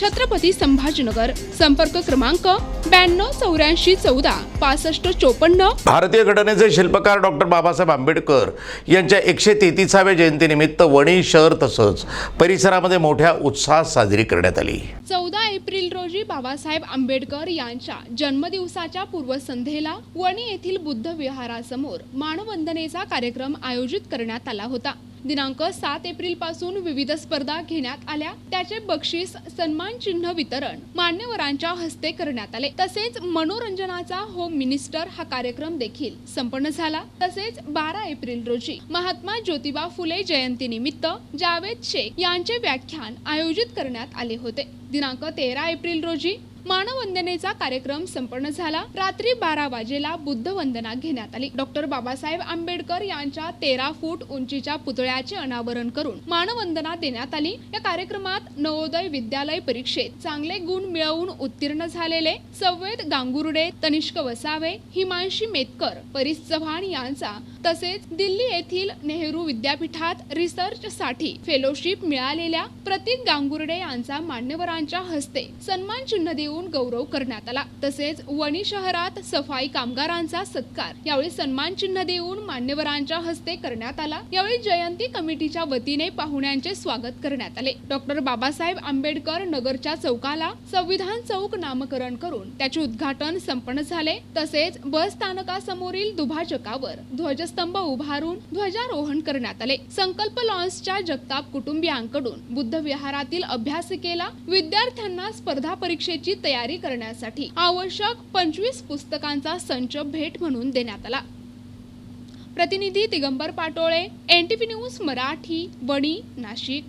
छत्रपती संभाजीनगर. संपर्क क्रमांक ब्याण्णव चौऱ्याऐंशी चौदा पासष्ट चोपन्न. भारतीय घटनेचे शिल्पकार डॉक्टर बाबासाहेब आंबेडकर यांच्या एकशे तेहतीसाव्या जयंतीनिमित्त वणी शहर तसंच परिसरामध्ये मोठ्या उत्साहात साजरी करण्यात आली. चौदा एप्रिल रोजी बाबासाहेब आंबेडकर यांच्या जन्मदिवसाच्या पूर्वसंध्येला वणी येथील बुद्ध विहारासमोर मानवंदनेचा कार्यक्रम आयोजित करण्यात आला होता. दिनांक सात एप्रिलपासून विविध स्पर्धा घेण्यात आल्या. त्याचे बक्षीस सन्मान चिन्ह वितरण मान्यवरांच्या हस्ते करण्यात आले. तसेच मनोरंजनाचा होम मिनिस्टर हा कार्यक्रम देखील संपन्न झाला. तसेच बारा एप्रिल रोजी महात्मा ज्योतिबा फुले जयंतीनिमित्त जावेद शेख यांचे व्याख्यान आयोजित करण्यात आले होते. दिनांक तेरा एप्रिल रोजी मानवंदनेचा कार्यक्रम संपन्न झाला. रात्री बारा वाजेला बुद्ध वंदना घेण्यात आली. डॉक्टर बाबासाहेब आंबेडकर यांच्या तेरा फूट उंचीच्या पुतळ्याचे अनावरण करून मानवंदना देण्यात आली. या कार्यक्रमात नवोदय विद्यालय परीक्षेत चांगले गुण मिळवून उत्तीर्ण झालेले संवेद गांगुर्डे तनिष्क वसावे हिमांशी मेतकर परिस चव्हाण यांचा तसेच दिल्ली येथील नेहरू विद्यापीठात रिसर्च साठी फेलोशिप मिळालेल्या प्रतीक गांगुर्डे यांचा मान्यवरांच्या हस्ते सन्मान चिन्ह देऊन गौरव करण्यात आला. तसेच वणी शहरात सफाई कामगारांचा सत्कार यावेळी सन्मान चिन्ह देऊन मान्यवरांच्या हस्ते करण्यात आला. यावेळी जयंती कमिटीच्या वतीने पाहुण्यांचे स्वागत करण्यात आले. डॉक्टर बाबासाहेब आंबेडकर नगरच्या चौकाला संविधान चौक नामकरण करून त्याचे उद्घाटन संपन्न झाले. तसेच बस स्थानकासमोरील दुभाजकावर ध्वजस्तंभ उभारून ध्वजारोहण करण्यात आले. संकल्प लॉन्सच्या जगताप कुटुंबियांकडून बुद्ध विहारातील अभ्यासिकेला विद्यार्थ्यांना स्पर्धा परीक्षेची तयारी करण्यासाठी आवश्यक पंचवीस पुस्तकांचा संच भेट म्हणून देण्यात आला. प्रतिनिधी Digambar Patole N T V news Marathi Wani Nashik.